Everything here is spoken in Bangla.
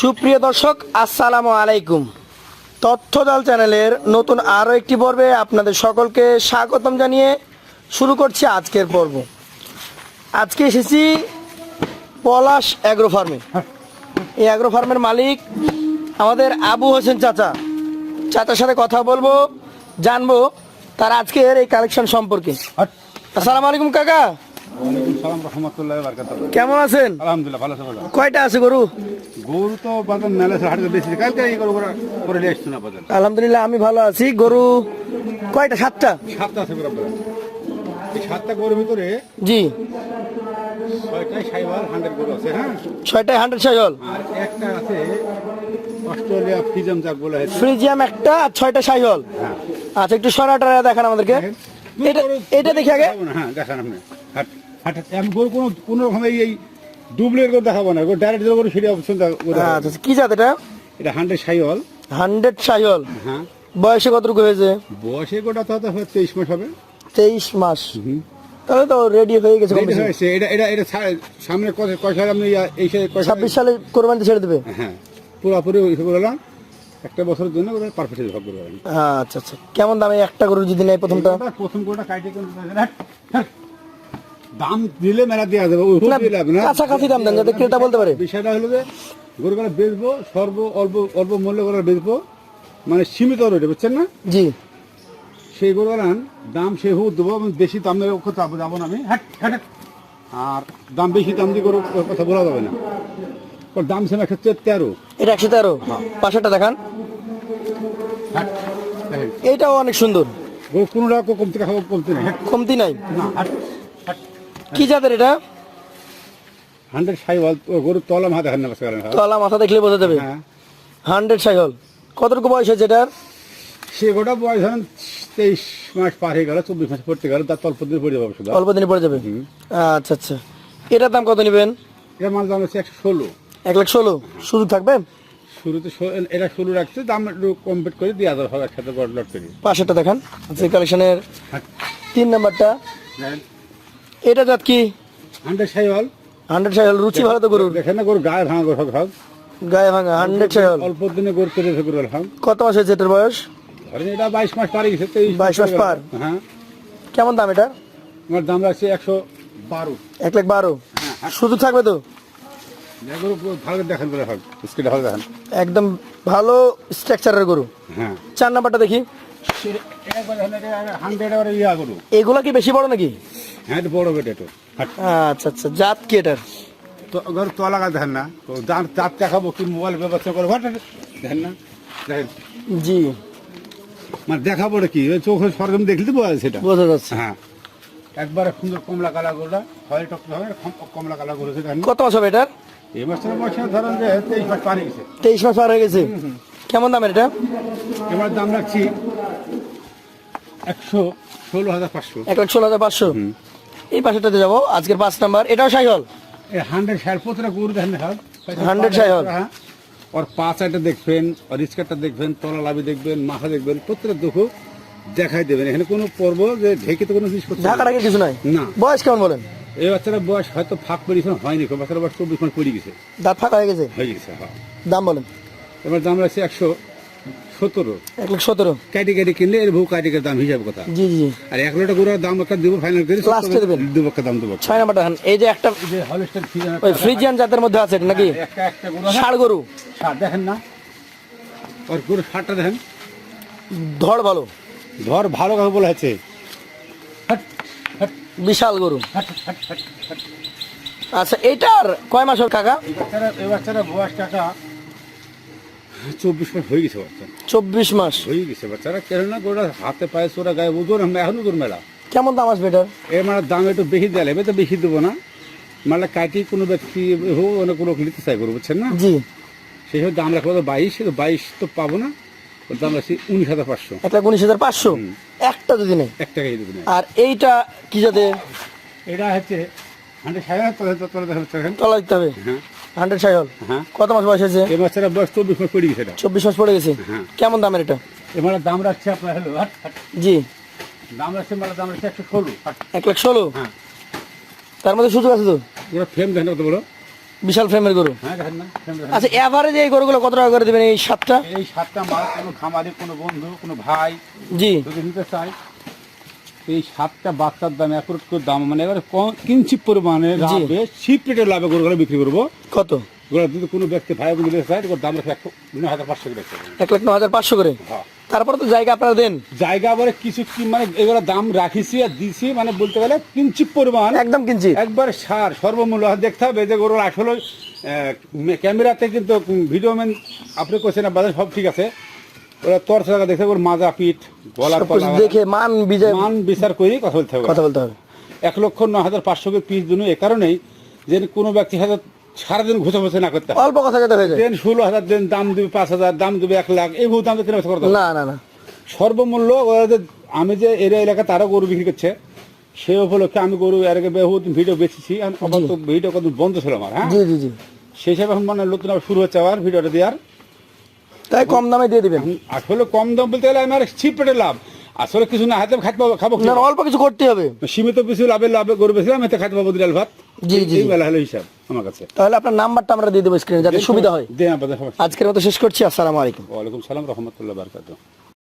সুপ্রিয় দর্শক আসসালামু আলাইকুম। তথ্যদল চ্যানেলের নতুন আরও একটি পর্বে আপনাদের সকলকে স্বাগতম জানিয়ে শুরু করছি আজকের পর্ব। আজকে এসেছি পলাশ অ্যাগ্রো ফার্মে এই অ্যাগ্রো ফার্মের মালিক আমাদের আবু হোসেন চাচা। চাচার সাথে কথা বলব জানব তার আজকের এই কালেকশন সম্পর্কে। আসসালামু আলাইকুম কাকা। সালাম রহমতুল্লাহ বারকাত কেমন আছেন? আলহামদুলিল্লাহ ভালো আছে কয়টা আছে গরু? গরু তো বাজার মেলা হাটে বেশি। কালকে এই গরু করে- করে নিয়ে আসছো না বাজার। আলহামদুলিল্লাহ আমি ভালো আছি। গরু কয়টা সাতটা? সাতটা আছে বরাবর। এই সাতটা গরুর ভিতরে জি। ছয়টাই সাইবার হান্ড্রেড গরু আছে হ্যাঁ? ছয়টায় হান্ড্রেড সাইহল আর একটা আছে অস্ট্রেলিয়া ফিজম যাক বলা হয়েছে। ফ্রিজিয়াম একটা আর ছয়টা হ্যাঁ। আচ্ছা একটু সরাটা দেখান আমাদেরকে। এটা এটা দেখি আগে। হ্যাঁ দেখান আপনি। হাট হাট আমি গরু কোনো কোনো রকম এই গরু দেখাবো না সেটা অপশন আচ্ছা কি জাত এটা? এটা হান্ড্রেড সাইওয়াল। হান্ড্রেড হ্যাঁ। বয়সে কতটুকু হয়েছে? বয়সে গোটা তো হয়তো তেইশ মাস হবে। তেইশ মাস। তাহলে তো রেডি হয়ে গেছে হয়েছে এটা এটা এটা সামনে কয় কয় সালে আপনি এই সালে কয় সালে- ছাব্বিশ সালে কোরবানিতে ছেড়ে দেবে? হ্যাঁ পুরোপুরি হিসেবে একটা বছরের জন্য পারফেক্ট করে দেবেন। আচ্ছা আচ্ছা। কেমন দামে একটা গরু যদি নেয় প্রথমটা? প্রথম কোটা কাইটে। দাম দিলে মেলা দেওয়া যাবে ওই কাছাকাছি দাম দেন যাতে ক্রেতা বলতে পারে। বিষয়টা হলো যে গরুগুলো বেচবো সর্ব অল্প অল্প মূল্য করে বেচবো মানে সীমিত রয়েছে বুঝছেন না? জি। সেই গরুগুলো দাম সে হু দেবো বেশি দাম কোথাও যাব না আমি। Hat hat hat. আর দাম বেশি দাম দিয়ে গরু কথা বলা যাবে না। দাম ছিল একটা তেরো। এটা একশো তেরো। দেখান। হ্যাট, দেখেন। এইটাও অনেক সুন্দর। কোনো রকম কমতে খাব কমতে নেই। কমতি নাই। না কি জাতের এটা? হান্ড্রেড সাইওয়াল গরুর তলা মাথা গেলেন তলা মাথা দেখলে বোঝা যাবে। হ্যাঁ। হান্ড্রেড সাইহল। কতটুকু বয়স হয়েছে এটার? সে গোটা বয়স ধরেন তেইশ মাস পার হয়ে গেল চব্বিশ মাস পড়তে গেল তার তল্প দিয়ে পড়ে যাবে শুধু অল্প দিনে পড়ে যাবে? আচ্ছা আচ্ছা। এটার দাম কত নেবেন? এর মাল দাম হচ্ছে একশো ষোলো। এক লাখ ষোলো। শুধু থাকবে? শুরুতে এটা ষোলো রাখছে দাম একটু কমপ্লিট করে দেওয়া যাবে হবে একসাথে লট করে। পাশেরটা দেখান আচ্ছা কালেকশনের তিন নাম্বারটা। এটা জাত কি? হান্ড্রেড সাইওয়াল হান্ড্রেড সাইহল রুচি ভালো তো গরুর? দেখেন না গরু গায়ে ভাঙা গরু ভাগ গায়ে ভাঙা হান্ড্রেড সাইহল অল্প দিনে গরু কেটে গরু ভাগ কত মাস হয়েছে এটার বয়স? ধরেন এটা বাইশ মাস পার গেছে তেইশ 22 মাস পার। হ্যাঁ কেমন দাম এটা আমার দাম রাখছে একশো বারো। এক লাখ বারো? শুধু থাকবে তো? একদম ভালো স্ট্রাকচারের গরু। হ্যাঁ। চার নাম্বারটা দেখি। এগুলা কি বেশি বড় নাকি? হ্যাঁ বড় বেটে তো আচ্ছা আচ্ছা জাত কি এটার? তো গরু তো লাগা দেখেন না। তো দাঁত দাঁত দেখাবো কি মোবাইল ব্যবস্থা করব দেখেন না দেখেন। জি। মানে দেখাবো কি? ওই চোখে সরগম দেখলে তো বোঝা সেটা বোঝা যাচ্ছে। হ্যাঁ। একবারে সুন্দর কমলা কালা গরুটা হয় টকটা হবে কম- কমলা কালা গরু সেটা কত মাস হবে এটার? এই মাসের বছর ধরেন যে তেইশ মাস পার হয়ে গেছে। তেইশ মাস পার হয়ে গেছে। কেমন দামের এটা? এবার দাম রাখছি একশো ষোলো হাজার পাঁচশো। এক লাখ ষোলো হাজার পাঁচশো। এই পাশেটাতে যাব। আজকের পাঁচ নাম্বার। এটাও সাইহল? হান্ড্রেড ষাট প্রতিটা গরু দেখেন না 100 সাইহল। ওর একটা দেখবেন ওর স্কারটা দেখবেন তলা লাভি দেখবেন মাথা দেখবেন প্রত্যেকটা দুঃখ দেখাই দেবেন। এখানে কোনো পর্ব যে কোনো জিনিস করতে ঢাকা ঢাকা কিছু নাই? না। বয়স কেমন বলেন? এই বাচ্চারা বয়স হয়তো ফাঁক হয়নি বাচ্চারা বয়স চব্বিশ পড়ে গেছে। দাঁত ফাঁকা হয়ে গেছে? হয়ে গেছে হ্যাঁ। দাম বলেন। এবার দাম রাখছে একশো। সতেরো। এক লাখ সতেরো। কাটি কাটি কিনলে এর বহু কাটি দাম হিসাব কথা। জি জি জি। আর এক লোটা গরুর দাম একটা দেবো ফাইনাল করে Last দেবেন। দেবো একটা দাম দেবো। ছয় নাম্বারটা দেখান এই যে একটা যে হলস্টার ফিজান ওই ফ্রিজিয়ান জাতের মধ্যে আছে নাকি? একটা একটা গরু। ষাড় দেখেন না। ওর গরু ষাটটা দেখেন। ধড় ভালো। ধর ভালো কথা বলা বিশাল গরু। আচ্ছা এটার কয় মাস হল কাকা? এই বাচ্চারা এই বাচ্চারা বয়স টাকা চব্বিশ মাস হয়ে গেছে বাচ্চা। চব্বিশ মাস। হয়ে গেছে বাচ্চারা কেন না গরুটা হাতে পায়ে চোরা গায়ে ওজন এখন ওজন মেলা। কেমন দাম আসবে এটার? এর মানে দাম একটু বেশি দেয় এবার তো বেশি দেবো না। মানে কাটি কোনো ব্যক্তি হোক অনেক কোনো নিতে চাই করব বুঝছেন না? জি। সেই দাম রাখব তো বাইশ তো বাইশ তো পাবো না। ওর দাম রাখছি উনিশ হাজার পাঁচশো। এক লাখ উনিশ হাজার পাঁচশো? একটা যদি নেই? এক টাকা দেবো না আর এইটা কি যাতে এটা হচ্ছে হান্ড্রেড সাড়ে তলে যাচ্ছে তলা দিতে হবে। হ্যাঁ। হান্ড্রেড সাইহল হ্যাঁ। কত মাস বয়স হয়েছে? এই বাচ্চারা বয়স চব্বিশ মাস পড়ে গেছে চব্বিশ মাস পড়ে গেছে। হ্যাঁ। কেমন দামের এটা? এবার দাম রাখছে আপনার হলো। জি। দাম রাখছে মানে দাম রাখছে একশো ষোলো এক লাখ ষোলো? হ্যাঁ। তার মধ্যে সুযোগ আছে তো? ওরা ফ্রেম দেখেন কত বড়? বিশাল ফ্রেমের গরু। হ্যাঁ। আচ্ছা এভারেজ এই গরুগুলো কত টাকা করে দেবেন? এই সাতটা? এই সাতটা মাল কোনো খামারি কোনো বন্ধু কোনো ভাই জি। যদি নিতে চাই এই সাতটা বাচ্চার দাম এক করে দাম মানে এবারে কিঞ্চিত পরিমাণে। লাভে শিপ রেটের লাভে গরুগুলো বিক্রি করব। কত? গরু যদি কোনো ব্যক্তি ভাই চায় দাম রাখে এক নয় হাজার পাঁচশো করে এক লাখ ন হাজার পাঁচশো করে? হ্যাঁ। তারপরে তো জায়গা আপনারা দেন। জায়গা আবার কিছু কি মানে এগুলো দাম রাখিছি আর দিছি মানে বলতে গেলে কিঞ্চিত পরিমাণ। একদম কিনছি একবার সার সর্বমূল্য দেখতে হবে যে গরুর আসলে ক্যামেরাতে কিন্তু ভিডিও ম্যান আপনি করছেন বাজার সব ঠিক আছে। ওরা তোর জায়গা দেখতে ওর মাজা পিঠ সবকিছু দেখে মান বিজয় মান বিচার করে কথা বলতে হবে। কথা বলতে হবে। এক লক্ষ ন হাজার পাঁচশো পিস দিন এ কারণেই যে কোনো ব্যক্তি হাজার সারাদিন ঘুষে ঘুষে না করতে অল্প কথা যাতে হয়ে যায়। দেন ষোলো হাজার দেন দাম দেবে পাঁচ হাজার দাম দেবে এক লাখ এই দাম করতে না না না। সর্বমূল্য ওরা যে আমি যে এরিয়া এলাকা তারা গরু বিক্রি করছে সে উপলক্ষে আমি গরু এর আগে বহুত ভিডিও বেচেছি ভিডিও কত বন্ধ ছিল আমার হ্যাঁ? জি জি জি। সেই হিসাবে এখন মানে নতুন শুরু হচ্ছে আবার ভিডিওটা দেওয়ার। তাই কম দামে দিয়ে দিবেন। আসলে কম দাম বলতে গেলে আমি আমার ছিপ পেটে লাভ। আসলে কিছু না হাতে খাইতে পাবো খাব না অল্প কিছু করতে হবে। সীমিত কিছু লাভে লাভে গরু বেছিলাম এতে খাইতে পাবো ডাল ভাত। জি, জি। বেলা হলো হিসাব আমার কাছে। তাহলে আপনার নাম্বারটা আমরা দিয়ে দেবো স্ক্রিনে যাতে সুবিধা হয়। আজকের মতো শেষ করছি আসসালামু আলাইকুম। ওয়ালাইকুম সালাম রহমতুল্লাহ বারকাতুহ।